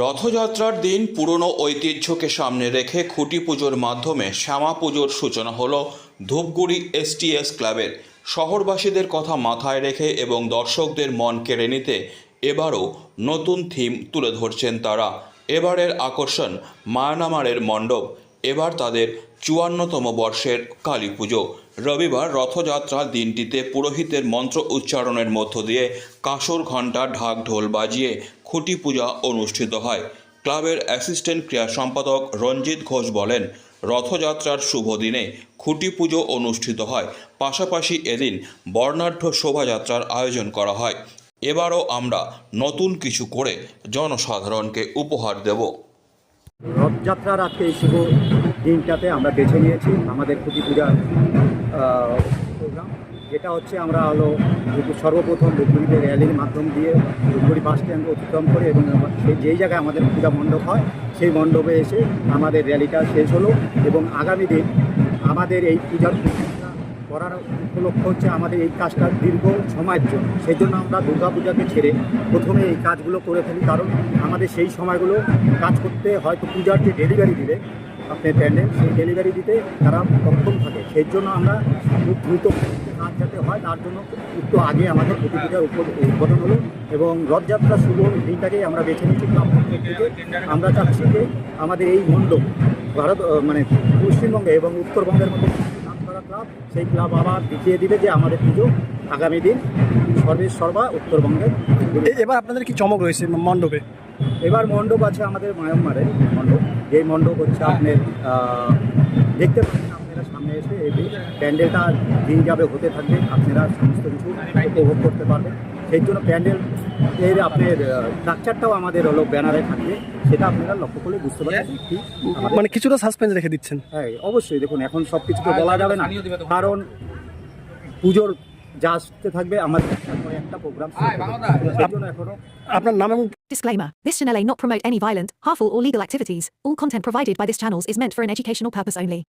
রথযাত্রার দিন পুরনো ঐতিহ্যকে সামনে রেখে খুঁটি পুজোর মাধ্যমে শ্যামা পুজোর সূচনা হলো ধূপগুড়ি এসটিএস ক্লাবের। শহরবাসীদের কথা মাথায় রেখে এবং দর্শকদের মন কেড়ে নিতে এবারও নতুন থিম তুলে ধরছেন তারা। এবারের আকর্ষণ মায়ানামারের মণ্ডপ। এবার তাদের চুয়ান্নতম বর্ষের কালী পুজো। রবিবার রথযাত্রার দিনটিতে পুরোহিতের মন্ত্র উচ্চারণের মধ্য দিয়ে কাঁসর ঘণ্টা ঢাক ঢোল বাজিয়ে খুঁটি পূজা অনুষ্ঠিত হয়। ক্লাবের অ্যাসিস্ট্যান্ট ক্রীড়া সম্পাদক রঞ্জিত ঘোষ বলেন, রথযাত্রার শুভ দিনে খুঁটি পুজো অনুষ্ঠিত হয়। পাশাপাশি এদিন বর্ণাঢ্য শোভাযাত্রার আয়োজন করা হয়। এবারও আমরা নতুন কিছু করে জনসাধারণকে উপহার দেব। রথযাত্রার আজকে এই শুভ দিনটাতে আমরা বেছে নিয়েছি আমাদের খুঁটি পূজার প্রোগ্রাম যেটা হচ্ছে আমরা হলো সর্বপ্রথম ধূপগুড়িতে র্যালির মাধ্যম দিয়ে ধূপগুড়ি বাস স্ট্যান্ড অতিক্রম করে এবং সেই, যেই জায়গায় আমাদের পূজা মণ্ডপ হয়, সেই মণ্ডপে এসে আমাদের র্যালিটা শেষ হলো এবং আগামী দিন আমাদের এই পূজার করার উপলক্ষ হচ্ছে আমাদের এই কাজটা দীর্ঘ সময়ের জন্য। সেই জন্য আমরা দুর্গা পূজাকে ছেড়ে প্রথমে এই কাজগুলো করে ফেলি, কারণ আমাদের সেই সময়গুলো কাজ করতে হয়তো পূজার যে ডেলিভারি দিবে আপনার প্যান্ডেল সেই ডেলিভারি দিতে তারা সক্ষম থাকে। সেই জন্য আমরা খুব দ্রুত কাজ যাতে হয়, তার জন্য একটু আগে আমাদের প্রতি পূজার উপর উদ্বোধন হলো এবং রথযাত্রা শুভ দিনটাকেই আমরা বেছে নিচ্ছি আমরা চাচ্ছি যে আমাদের এই মণ্ডপ ভারত মানে পশ্চিমবঙ্গে এবং উত্তরবঙ্গের মধ্যে ক্লাব সেই ক্লাব আবার দেখিয়ে দিবে যে আমাদের পুজো আগামী দিন সর্বের সর্বা উত্তরবঙ্গে এবার আপনাদের কি চমক রয়েছে মণ্ডপে? এবার মণ্ডপ আছে আমাদের মায়ানমারের মণ্ডপ। যেই মণ্ডপ হচ্ছে আপনার দেখতে পাচ্ছেন আপনারা সামনে এসে এই প্যান্ডেলটা দিন যাবে হতে থাকবে। আপনারা সমস্ত কিছু উপভোগ করতে পারবেন। সেই জন্য প্যান্ডেল এর আপনার স্ট্রাকচারটাও আমাদের হলো ব্যানারে থাকবে। সেটা আপনারা লক্ষ্য করলে বুঝতে পারবেন মানে কিছুটা সাসপেন্স রেখে দিচ্ছেন। হ্যাঁ অবশ্যই। দেখুন এখন সব কিছু তো বলা যাবে না। কারণ পুজোর যা আসতে থাকবে আমাদের একটা প্রোগ্রাম এখনও আপনার নাম এবং Disclaimer This channel may not promote any violent, harmful, or legal activities. All content provided by this channel is meant for an educational purpose only.